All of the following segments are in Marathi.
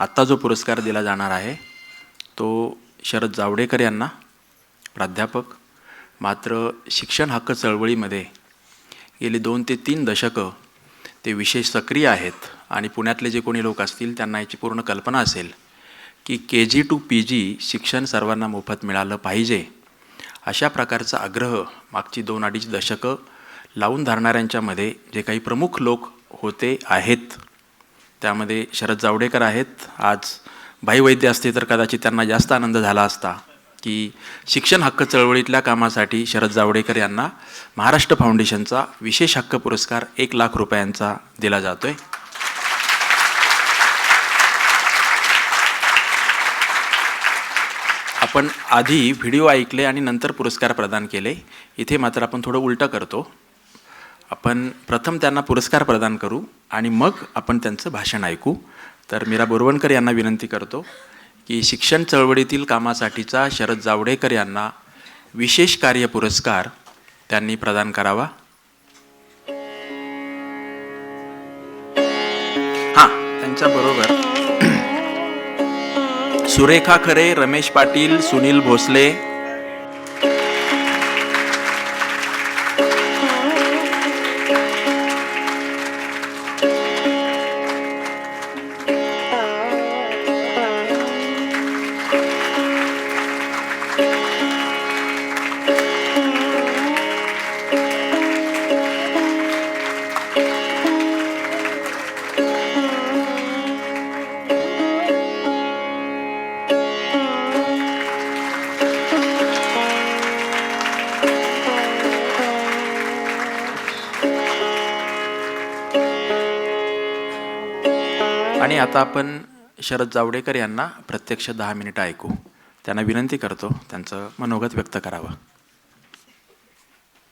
आत्ता जो पुरस्कार दिला जाणार आहे तो शरद जावडेकर यांना प्राध्यापक मात्र शिक्षण हक्क चळवळीमध्ये गेली दोन ते तीन दशकं ते विशेष सक्रिय आहेत आणि पुण्यातले जे कोणी लोक असतील त्यांना याची पूर्ण कल्पना असेल की के जी टू पी जी शिक्षण सर्वांना मोफत मिळालं पाहिजे अशा प्रकारचा आग्रह मागची दोन अडीच दशकं लावून धरणाऱ्यांच्यामध्ये जे काही प्रमुख लोक होते आहेत त्यामध्ये शरद जावडेकर आहेत. आज भाई वैद्य असते तर कदाचित त्यांना जास्त आनंद झाला असता की शिक्षण हक्क चळवळीतल्या कामासाठी शरद जावडेकर यांना महाराष्ट्र फाउंडेशनचा विशेष हक्क पुरस्कार एक लाख रुपयांचा दिला जातोय. आपण आधी व्हिडिओ ऐकले आणि नंतर पुरस्कार प्रदान केले. इथे मात्र आपण थोडं उलटं करतो. आपण प्रथम त्यांना पुरस्कार प्रदान करू आणि मग आपण त्यांचं भाषण ऐकू. तर मीरा बोरवणकर यांना विनंती करतो की शिक्षण चळवळीतील कामासाठीचा शरद जावडेकर यांना विशेष कार्य पुरस्कार त्यांनी प्रदान करावा. हां त्यांच्याबरोबर सुरेखा खरे रमेश पाटील सुनील भोसले आणि आता आपण शरद जावडेकर यांना प्रत्यक्ष दहा मिनिटं ऐकू. त्यांना विनंती करतो त्यांचं मनोगत व्यक्त करावं.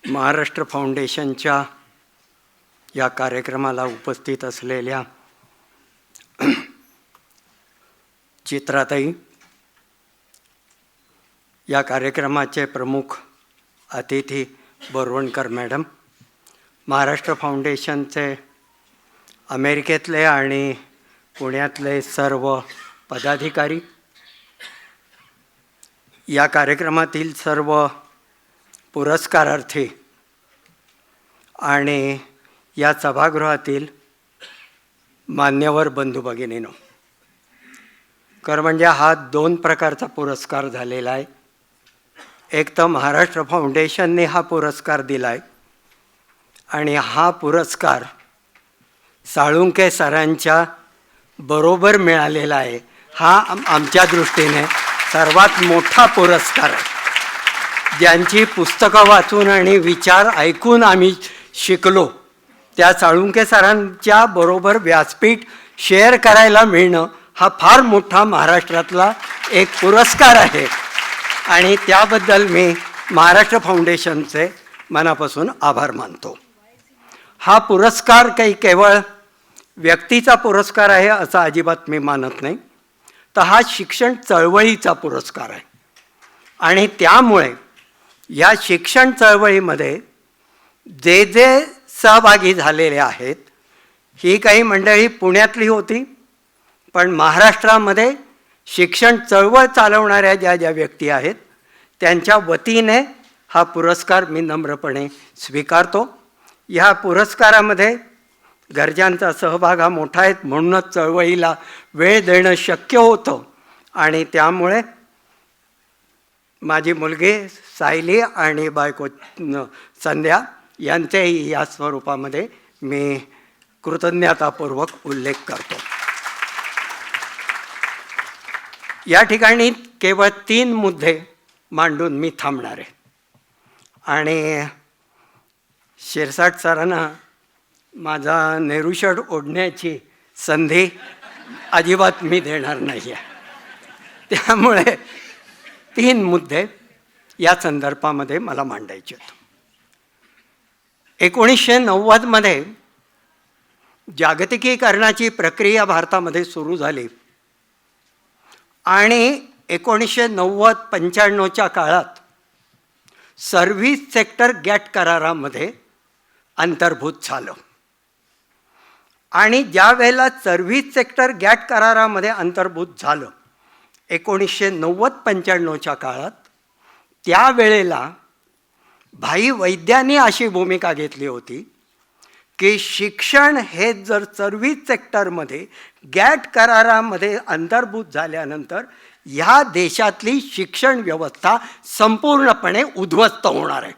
महाराष्ट्र फाउंडेशनच्या या कार्यक्रमाला उपस्थित असलेल्या चित्राताई या कार्यक्रमाचे प्रमुख अतिथी बोरवणकर मॅडम महाराष्ट्र फाउंडेशनचे अमेरिकेतले आणि पुण्यातले सर्व पदाधिकारी. या कार्यक्रमातील सर्व पुरस्कारार्थी आणि या सभागृहातील मान्यवर बंधू भगिनीनो खरं म्हणजे हा दोन प्रकारचा पुरस्कार झालेला आहे. एक तर महाराष्ट्र फाउंडेशनने हा पुरस्कार दिला आहे आणि हा पुरस्कार साळुंके सरांच्या बरोबर मिळालेला आहे. हा आमच्या दृष्टीने सर्वात मोठा पुरस्कार आहे. ज्यांची पुस्तकं वाचून आणि विचार ऐकून आम्ही शिकलो त्या साळुंके सरांच्या बरोबर व्यासपीठ शेअर करायला मिळणं हा फार मोठा महाराष्ट्रातला एक पुरस्कार आहे. आणि त्याबद्दल मी महाराष्ट्र फाउंडेशनचे मनापासून आभार मानतो. हा पुरस्कार काही केवळ व्यक्तीचा पुरस्कार आहे असं अजिबात मी मानत नाही. तर हा शिक्षण चळवळीचा पुरस्कार आहे. आणि त्यामुळे या शिक्षण चळवळीमध्ये जे जे सहभागी झालेले आहेत ही काही मंडळी पुण्यातली होती पण महाराष्ट्रामध्ये शिक्षण चळवळ चालवणाऱ्या ज्या ज्या व्यक्ती आहेत त्यांच्या वतीने हा पुरस्कार मी नम्रपणे स्वीकारतो. ह्या पुरस्कारामध्ये गरजांचा सहभाग हा मोठा आहे म्हणूनच चळवळीला वेळ देणं शक्य होतं. आणि त्यामुळे माझी मुलगी सायली आणि बायको संध्या यांचेही या स्वरूपामध्ये मी कृतज्ञतापूर्वक उल्लेख करतो. या ठिकाणी केवळ तीन मुद्दे मांडून मी थांबणार आहे. आणि शिरसाट सरांना माझा नेहरू शर्ट ओढण्याची संधी अजिबात मी देणार नाही आहे. त्यामुळे तीन मुद्दे या संदर्भामध्ये मला मांडायचे होते. एकोणीसशे नव्वदमध्ये जागतिकीकरणाची प्रक्रिया भारतामध्ये सुरू झाली. आणि एकोणीसशे नव्वद पंच्याण्णवच्या काळात सर्व्हिस सेक्टर गॅट करारामध्ये अंतर्भूत झालं. आणि ज्या वेळेला सर्व्हिस सेक्टर गॅट करारामध्ये अंतर्भूत झालं एकोणीसशे नव्वद पंच्याण्णवच्या काळात त्यावेळेला भाई वैद्यांनी अशी भूमिका घेतली होती की शिक्षण हे जर सर्व्हिस सेक्टरमध्ये गॅट करारामध्ये अंतर्भूत झाल्यानंतर ह्या देशातली शिक्षण व्यवस्था संपूर्णपणे उद्ध्वस्त होणार आहे.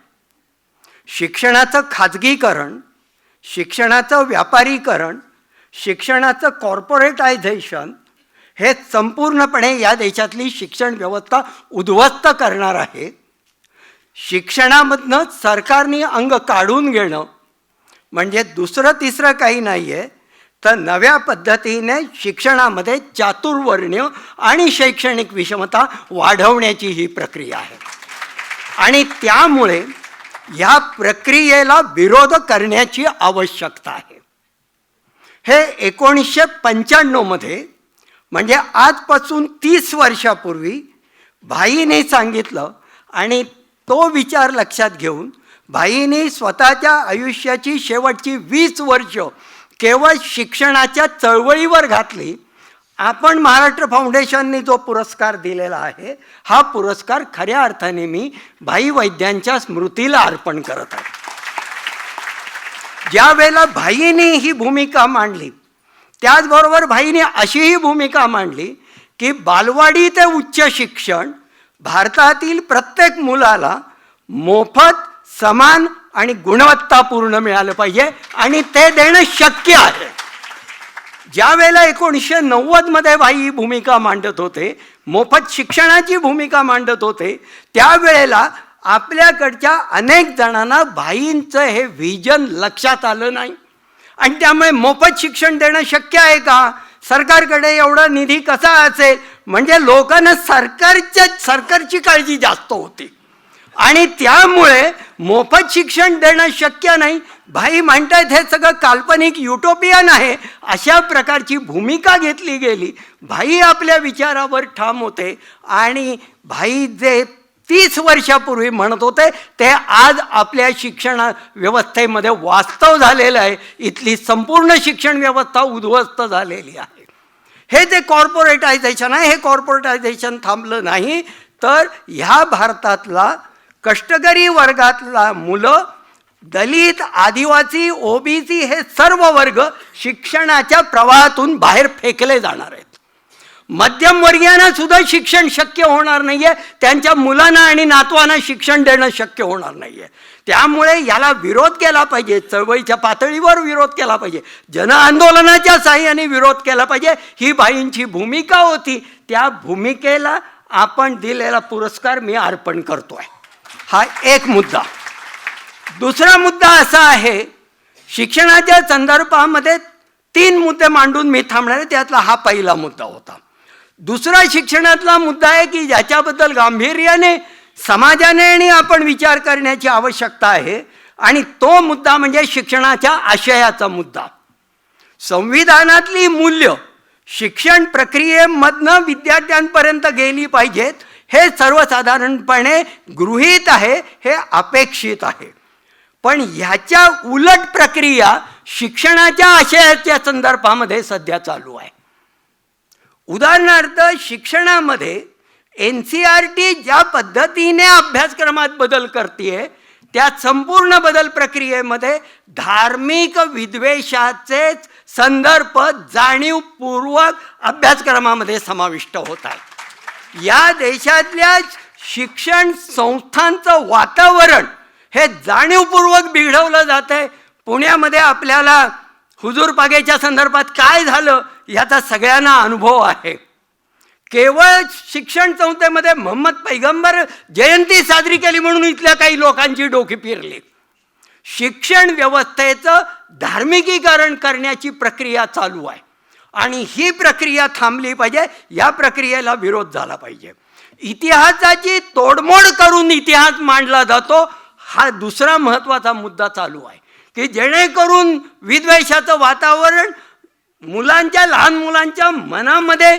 शिक्षणाचं खाजगीकरण शिक्षणाचं व्यापारीकरण शिक्षणाचं कॉर्पोरेटायझेशन हे संपूर्णपणे या देशातली शिक्षण व्यवस्था उद्ध्वस्त करणार आहे. शिक्षणामधनं सरकारने अंग काढून घेणं म्हणजे दुसरं तिसरं काही नाही आहे तर नव्या पद्धतीने शिक्षणामध्ये चातुर्वर्ण्य आणि शैक्षणिक विषमता वाढवण्याची ही प्रक्रिया आहे. आणि त्यामुळे ह्या प्रक्रियेला विरोध करण्याची आवश्यकता आहे. हे एकोणीसशे पंच्याण्णवमध्ये म्हणजे आजपासून तीस वर्षापूर्वी भाईने सांगितलं आणि तो विचार लक्षात घेऊन भाईने स्वतःच्या आयुष्याची शेवटची वीस वर्ष केवळ शिक्षणाच्या चळवळीवर घातली. आपण महाराष्ट्र फाउंडेशनने जो पुरस्कार दिलेला आहे हा पुरस्कार खऱ्या अर्थाने मी भाई वैद्यांच्या स्मृतीला अर्पण करत आहे. ज्या वेळेला भाईने ही भूमिका मांडली त्याचबरोबर भाईने अशीही भूमिका मांडली की बालवाडी ते उच्च शिक्षण भारतातील प्रत्येक मुलाला मोफत समान आणि गुणवत्तापूर्ण मिळालं पाहिजे आणि ते देणं शक्य आहे. ज्या वेळेला एकोणीसशे नव्वदमध्ये भाई ही भूमिका मांडत होते मोफत शिक्षणाची भूमिका मांडत होते त्यावेळेला आपल्याकडच्या अनेक जणांना भाईंचं हे व्हिजन लक्षात आलं नाही. आणि त्यामुळे मोफत शिक्षण देणं शक्य आहे का? सरकारकडे एवढा निधी कसा असेल? म्हणजे लोकांना सरकारच्या सरकारची काळजी जास्त होती. आणि त्यामुळे मोफत शिक्षण देणं शक्य नाही. भाई म्हणतायत हे सगळं काल्पनिक युटोपियन आहे. अशा प्रकारची भूमिका घेतली गेली. भाई आपल्या विचारावर ठाम होते. आणि भाई जे तीस वर्षापूर्वी म्हणत होते ते आज आपल्या शिक्षण व्यवस्थेमध्ये वास्तव झालेलं आहे. इथली संपूर्ण शिक्षण व्यवस्था उद्ध्वस्त झालेली आहे. हे जे कॉर्पोरेटायझेशन आहे हे कॉर्पोरेटायझेशन थांबलं नाही. तर ह्या भारतातला कष्टकरी वर्गातला मुलं दलित आदिवासी ओबीसी हे सर्व वर्ग शिक्षणाच्या प्रवाहातून बाहेर फेकले जाणार आहेत. मध्यमवर्गीयांना सुद्धा शिक्षण शक्य होणार नाही आहे त्यांच्या मुलांना आणि नातवांना शिक्षण देणं शक्य होणार नाही आहे त्यामुळे याला विरोध केला पाहिजे. चळवळीच्या पातळीवर विरोध केला पाहिजे. जन आंदोलनाच्या साह्याने विरोध केला पाहिजे. ही बाईंची भूमिका होती. त्या भूमिकेला आपण दिलेला पुरस्कार मी अर्पण करतो आहे हा एक मुद्दा. दुसरा मुद्दा असा आहे शिक्षणाच्या संदर्भामध्ये तीन मुद्दे मांडून मी थांबणार आहे. त्यातला हा पहिला मुद्दा होता. दुसरा शिक्षणातला मुद्दा आहे की ज्याच्याबद्दल गांभीर्याने समाजाने आणि आपण विचार करण्याची आवश्यकता आहे. आणि तो मुद्दा म्हणजे शिक्षणाच्या आशयाचा मुद्दा. संविधानातली मूल्य शिक्षण प्रक्रियेमधनं विद्यार्थ्यांपर्यंत गेली पाहिजेत हे सर्वसाधारणपणे गृहीत आहे हे अपेक्षित आहे. पण ह्याच्या उलट प्रक्रिया शिक्षणाच्या आशयाच्या संदर्भामध्ये सध्या चालू आहे. उदाहरणार्थ शिक्षणामध्ये एन सी आर टी ज्या पद्धतीने अभ्यासक्रमात बदल करते त्या संपूर्ण बदल प्रक्रियेमध्ये धार्मिक विद्वेषाचेच संदर्भ जाणीवपूर्वक अभ्यासक्रमामध्ये समाविष्ट होत आहेत या देशातल्या शिक्षण संस्थांचं वातावरण हे जाणीवपूर्वक बिघडवलं जात आहे पुण्यामध्ये आपल्याला हुजूरपागेच्या संदर्भात काय झालं याचा सगळ्यांना अनुभव आहे. केवळ शिक्षण संस्थेमध्ये मोहम्मद पैगंबर जयंती साजरी केली म्हणून इथल्या काही लोकांची डोकी फिरली. शिक्षण व्यवस्थेचं धार्मिकीकरण करण्याची प्रक्रिया चालू आहे. आणि ही प्रक्रिया थांबली पाहिजे या प्रक्रियेला विरोध झाला पाहिजे. इतिहासाची तोडमोड करून इतिहास मांडला जातो हा दुसरा महत्त्वाचा मुद्दा चालू आहे. की जेणेकरून विद्वेषाचं वातावरण मुलांच्या लहान मुलांच्या मनामध्ये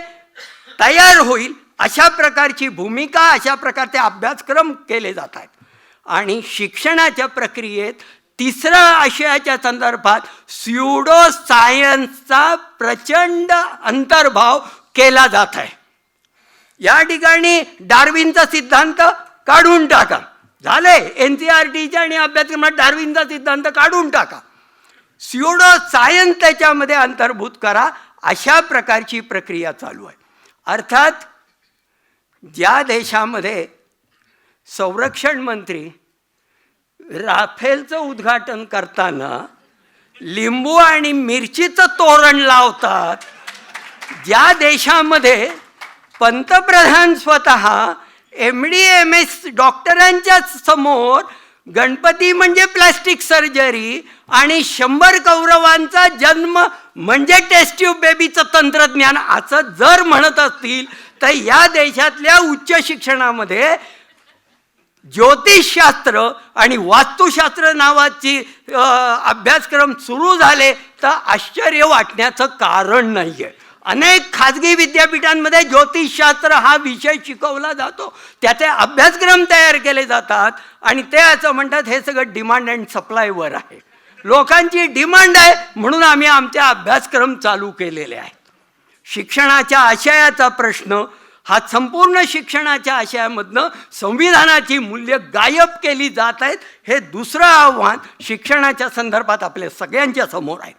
तयार होईल. अशा प्रकारची भूमिका अशा प्रकारचे अभ्यासक्रम केले जात आहेत. आणि शिक्षणाच्या प्रक्रियेत तिसरा आशयाच्या संदर्भात स्युडो सायन्सचा प्रचंड अंतर्भाव केला जात आहे. या ठिकाणी डार्विनचा सिद्धांत काढून टाका. झाले. एन सी आर टीच्या आणि अभ्यासक्रमात डार्विनचा सिद्धांत काढून टाका. सिओडो सायन्स त्याच्यामध्ये अंतर्भूत करा. अशा प्रकारची प्रक्रिया चालू आहे. अर्थात ज्या देशामध्ये संरक्षण मंत्री राफेलचं उद्घाटन करताना लिंबू आणि मिरचीचं तोरण लावतात ज्या देशामध्ये पंतप्रधान स्वतः एम डी एम एस डॉक्टरांच्या समोर गणपती म्हणजे प्लास्टिक सर्जरी आणि शंभर कौरवांचा जन्म म्हणजे टेस्ट्यूब बेबीचं तंत्रज्ञान असं जर म्हणत असतील तर या देशातल्या उच्च शिक्षणामध्ये ज्योतिषशास्त्र आणि वास्तुशास्त्र नावाची अभ्यासक्रम सुरू झाले तर आश्चर्य वाटण्याचं कारण नाही आहे अनेक खाजगी विद्यापीठांमध्ये ज्योतिषशास्त्र हा विषय शिकवला जातो. त्याचे अभ्यासक्रम तयार केले जातात आणि ते असं म्हणतात हे सगळं डिमांड अँड सप्लायवर आहे. लोकांची डिमांड आहे म्हणून आम्ही आमचे अभ्यासक्रम चालू केलेले आहेत. शिक्षणाच्या आशयाचा प्रश्न हा संपूर्ण शिक्षणाच्या आशयामधनं संविधानाची मूल्य गायब केली जात आहेत हे दुसरं आव्हान शिक्षणाच्या संदर्भात आपल्या सगळ्यांच्या समोर आहे.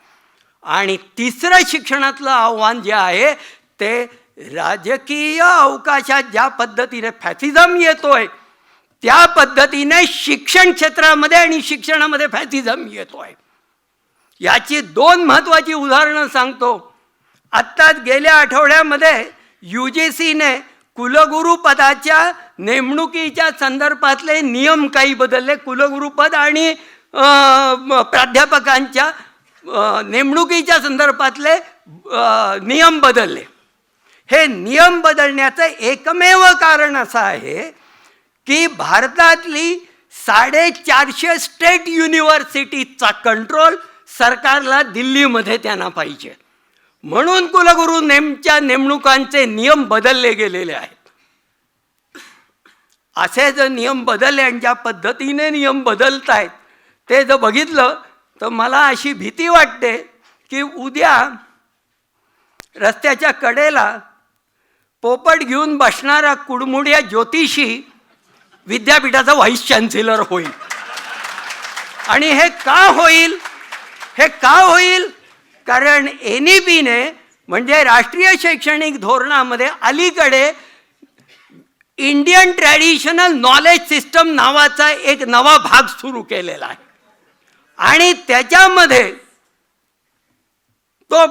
आणि तिसरं शिक्षणातलं आव्हान जे आहे ते राजकीय अवकाशात ज्या पद्धतीने फॅसिझम येतोय त्या पद्धतीने शिक्षण क्षेत्रामध्ये आणि शिक्षणामध्ये फॅसिझम येतोय. याची दोन महत्त्वाची उदाहरणं सांगतो. आत्ताच गेल्या आठवड्यामध्ये यू जी सीने कुलगुरुपदाच्या नेमणुकीच्या संदर्भातले नियम काही बदलले. कुलगुरुपद आणि प्राध्यापकांच्या नेमणुकीच्या संदर्भातले नियम बदलले. हे नियम बदलण्याचं एकमेव कारण असं आहे की भारतातली साडेचारशे स्टेट युनिव्हर्सिटीचा कंट्रोल सरकारला दिल्लीमध्ये त्यांना पाहिजे. म्हणून कुलगुरू नेमच्या नेमणुकांचे नियम बदलले गेलेले आहेत. असे जर नियम बदलले आणि ज्या पद्धतीने नियम बदलत आहेत ते जर बघितलं तर मला अशी भीती वाटते की उद्या रस्त्याच्या कडेला पोपट घेऊन बसणारा कुडमुड्या ज्योतिषी विद्यापीठाचा व्हाईस चान्सेलर होईल. आणि हे का होईल? हे का होईल? कारण एन ई पीने म्हणजे राष्ट्रीय शैक्षणिक धोरणामध्ये अलीकडे इंडियन ट्रॅडिशनल नॉलेज सिस्टम नावाचा एक नवा भाग सुरू केलेला आहे. आणि त्याच्यामध्ये तो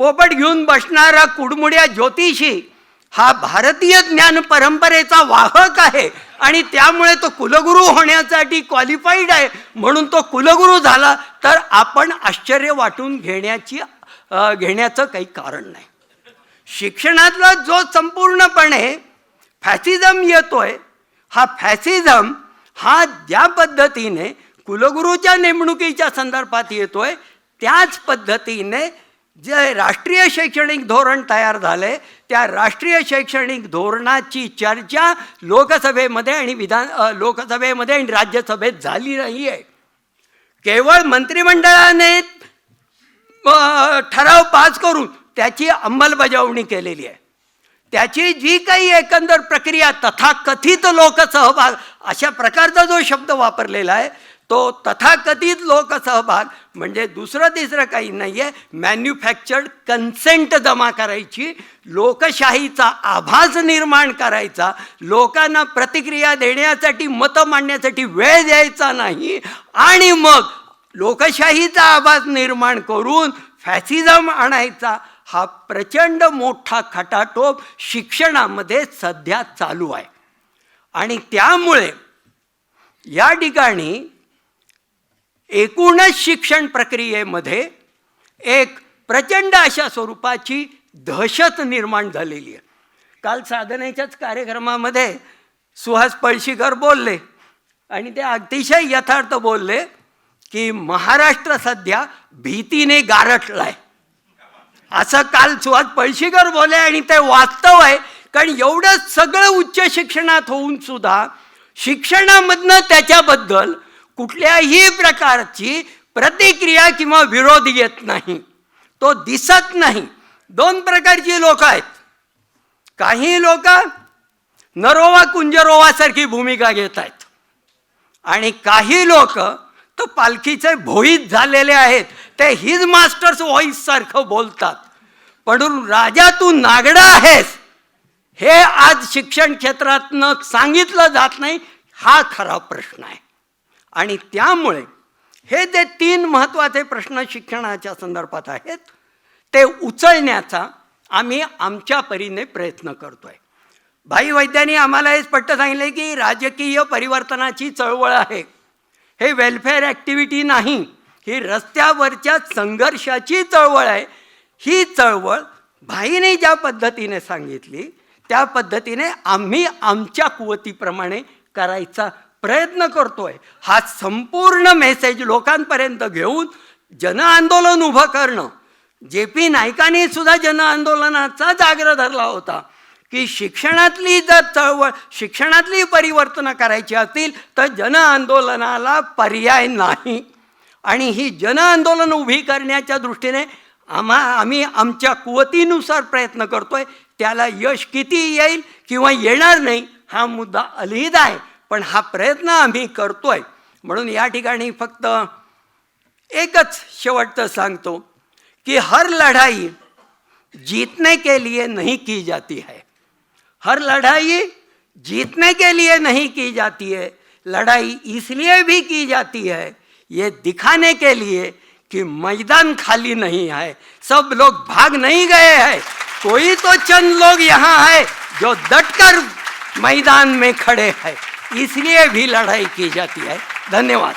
पोपट घेऊन बसणारा कुडमुड्या ज्योतिषी हा भारतीय ज्ञान परंपरेचा वाहक आहे. आणि त्यामुळे तो कुलगुरू होण्यासाठी क्वालिफाईड आहे. म्हणून तो कुलगुरू झाला. तर आपण आश्चर्य वाटून घेण्याची घेण्याचं काही कारण नाही. शिक्षणातला जो संपूर्णपणे फॅसिझम येतोय हा फॅसिझम हा ज्या पद्धतीने कुलगुरूच्या नेमणुकीच्या संदर्भात येतोय. त्याच पद्धतीने जे राष्ट्रीय शैक्षणिक धोरण तयार झाले त्या राष्ट्रीय शैक्षणिक धोरणाची चर्चा लोकसभेमध्ये आणि विधान लोकसभेमध्ये आणि राज्यसभेत झाली नाही आहे केवळ मंत्रिमंडळाने ठराव पास करून त्याची अंमलबजावणी केलेली आहे. त्याची जी काही एकंदर प्रक्रिया तथाकथित लोकसहभाग अशा प्रकारचा जो शब्द वापरलेला आहे तो तथाकथित लोकसहभाग म्हणजे दुसरं तिसरं काही नाही आहे मॅन्युफॅक्चर्ड कन्सेंट जमा करायची लोकशाहीचा आभास निर्माण करायचा लोकांना प्रतिक्रिया देण्यासाठी मतं मांडण्यासाठी वेळ द्यायचा नाही आणि मग लोकशाहीचा आभास निर्माण करून फॅसिझम आणायचा हा प्रचंड मोठा खटाटोप शिक्षणामध्ये सध्या चालू आहे. आणि त्यामुळे या ठिकाणी एकूणच शिक्षण प्रक्रियेमध्ये एक प्रचंड अशा स्वरूपाची दहशत निर्माण झालेली आहे. काल साधनेच्याच कार्यक्रमामध्ये सुहास पळशीकर बोलले आणि ते अतिशय यथार्थ बोलले की महाराष्ट्र सध्या भीतीने गारठलाय. असं काल सुहास पळशीकर बोलले आणि ते वास्तव आहे. कारण एवढं सगळं उच्च शिक्षणात होऊन सुद्धा शिक्षणामधनं त्याच्याबद्दल कुठल्याही प्रकारची प्रतिक्रिया किंवा विरोध येत नाही. तो दिसत नाही. दोन प्रकारची लोक आहेत. काही लोक नरोवा कुंजरोवासारखी भूमिका घेत आहेत. आणि काही लोक तो पालखीचे भोईत झालेले आहेत. ते हिज मास्टर्स व्हॉइस सारखं बोलतात. म्हणून राजा तू नागडा आहेस. हे आज शिक्षण क्षेत्रातनं सांगितलं जात नाही. हा खरा प्रश्न आहे. आणि त्यामुळे हे जे तीन महत्त्वाचे प्रश्न शिक्षणाच्या संदर्भात आहेत ते उचलण्याचा आम्ही आमच्या परीने प्रयत्न करतो आहे भाई वैद्यांनी आम्हाला हे स्पष्ट सांगितले की राजकीय परिवर्तनाची चळवळ आहे. हे वेलफेअर ॲक्टिव्हिटी नाही ही रस्त्यावरच्या संघर्षाची चळवळ आहे. ही चळवळ भाईने ज्या पद्धतीने सांगितली त्या पद्धतीने आम्ही आमच्या कुवतीप्रमाणे करायचा प्रयत्न करतोय. हा संपूर्ण मेसेज लोकांपर्यंत घेऊन जनआंदोलन उभं करणं. जे पी नाईकांनी सुद्धा जनआंदोलनाचा जागर धरला होता की शिक्षणातली जर चळवळ शिक्षणातली परिवर्तनं करायची असतील तर जनआंदोलनाला पर्याय नाही. आणि ही जनआंदोलन उभी करण्याच्या दृष्टीने आम्हा आम्ही आमच्या कुवतीनुसार प्रयत्न करतोय. त्याला यश किती येईल किंवा येणार नाही हा मुद्दा अलहिद आहे. पण हा प्रयत्न आम्ही करतोय. म्हणून या ठिकाणी फक्त एकच शेवटचं सांगतो, कि हर लड़ाई जीतने के लिए नहीं की जाती है. हर लड़ाई जीतने के लिए नहीं की जाती है. लड़ाई इसलिए भी की जाती है, ये दिखाने के लिए कि मैदान खाली नहीं है. सब लोग भाग नहीं गए हैं. कोई तो चंद लोग यहाँ है जो डटकर मैदान में खड़े हैं। इसलिए भी लड़ाई की जाती है। धन्यवाद।